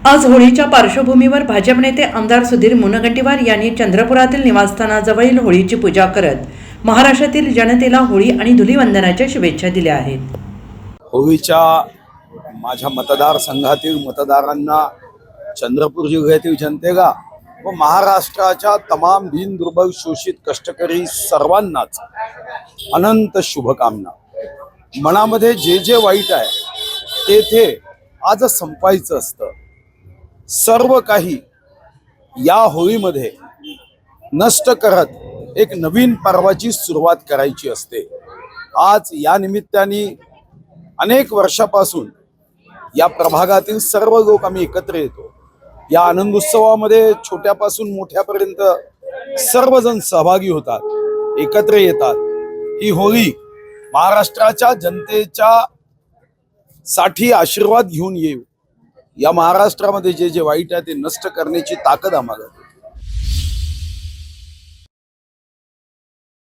आज होळीच्या पार्श्वभूमीवर भाजप नेते आमदार सुधीर मुनगंटीवार यांनी चंद्रपुरातील निवासस्थानाजवळील होळीची पूजा करत महाराष्ट्रातील जनतेला होळी आणि धुलीवंदनाच्या शुभेच्छा दिल्या आहेत. होळीच्या माझ्या मतदारसंघातील मतदारांना चंद्रपूर जिल्ह्यातील जनतेला व महाराष्ट्राच्या तमाम दीन दुर्बल शोषित कष्टकरी सर्वांनाच अनंत शुभकामना. मनामध्ये जे जे वाईट आहे ते ते आजच संपायचं असतं. सर्व काही या होळीमध्ये नष्ट करत एक नवीन पर्वाची सुरुवात करायची असते. आज या निमित्ताने अनेक वर्षापासून या प्रभागातील सर्व लोक आम्ही एकत्र येतो. या आनंदोत्सवामध्ये छोट्यापासून मोठ्यापर्यंत सर्वजण सहभागी होतात एकत्र येतात. ही होळी महाराष्ट्राच्या जनतेच्या साठी आशीर्वाद घेऊन येऊ या महाराष्ट्रामध्ये जे जे वाईट आहे ते नष्ट करण्याची ताकद आम्हाला